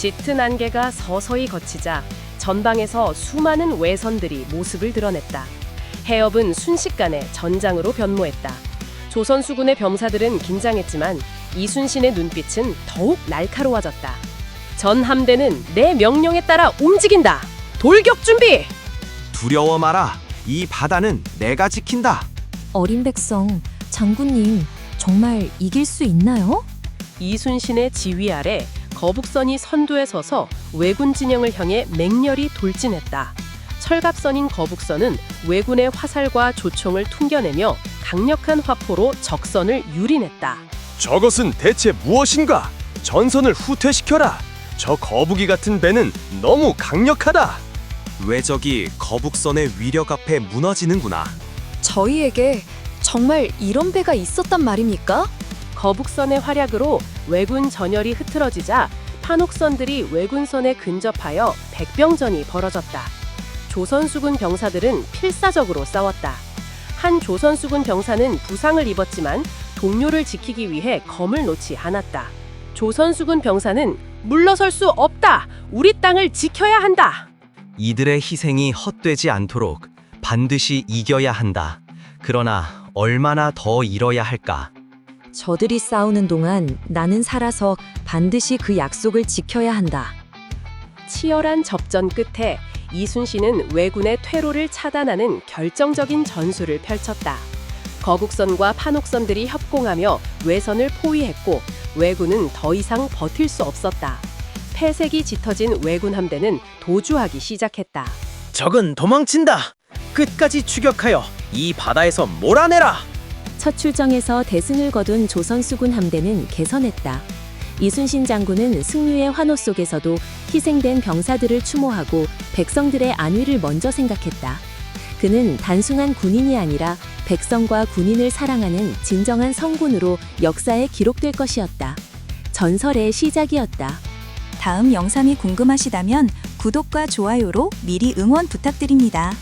짙은 안개가 서서히 걷히자 전방에서 수많은 외선들이 모습을 드러냈다. 해협은 순식간에 전장으로 변모했다. 조선 수군의 병사들은 긴장했지만 이순신의 눈빛은 더욱 날카로워졌다. 전 함대는 내 명령에 따라 움직인다. 돌격 준비! 두려워 마라. 이 바다는 내가 지킨다. 어린 백성, 장군님, 정말 이길 수 있나요? 이순신의 지휘 아래 거북선이 선두에 서서 왜군 진영을 향해 맹렬히 돌진했다. 철갑선인 거북선은 왜군의 화살과 조총을 퉁겨내며 강력한 화포로 적선을 유린했다. 저것은 대체 무엇인가? 전선을 후퇴시켜라. 저 거북이 같은 배는 너무 강력하다. 왜적이 거북선의 위력 앞에 무너지는구나. 저희에게 정말 이런 배가 있었단 말입니까? 거북선의 활약으로 왜군 전열이 흐트러지자 판옥선들이 왜군선에 근접하여 백병전이 벌어졌다. 조선수군 병사들은 필사적으로 싸웠다. 한 조선수군 병사는 부상을 입었지만 동료를 지키기 위해 검을 놓지 않았다. 조선수군 병사는 물러설 수 없다. 우리 땅을 지켜야 한다. 이들의 희생이 헛되지 않도록 반드시 이겨야 한다. 그러나 얼마나 더 잃어야 할까? 저들이 싸우는 동안 나는 살아서 반드시 그 약속을 지켜야 한다. 치열한 접전 끝에 이순신은 왜군의 퇴로를 차단하는 결정적인 전술을 펼쳤다. 거국선과 판옥선들이 협공하며 왜선을 포위했고 왜군은 더 이상 버틸 수 없었다. 폐색이 짙어진 왜군 함대는 도주하기 시작했다. 적은 도망친다. 끝까지 추격하여 이 바다에서 몰아내라. 첫 출정에서 대승을 거둔 조선 수군 함대는 개선했다. 이순신 장군은 승리의 환호 속에서도 희생된 병사들을 추모하고 백성들의 안위를 먼저 생각했다. 그는 단순한 군인이 아니라 백성과 군인을 사랑하는 진정한 성군으로 역사에 기록될 것이었다. 전설의 시작이었다. 다음 영상이 궁금하시다면 구독과 좋아요로 미리 응원 부탁드립니다.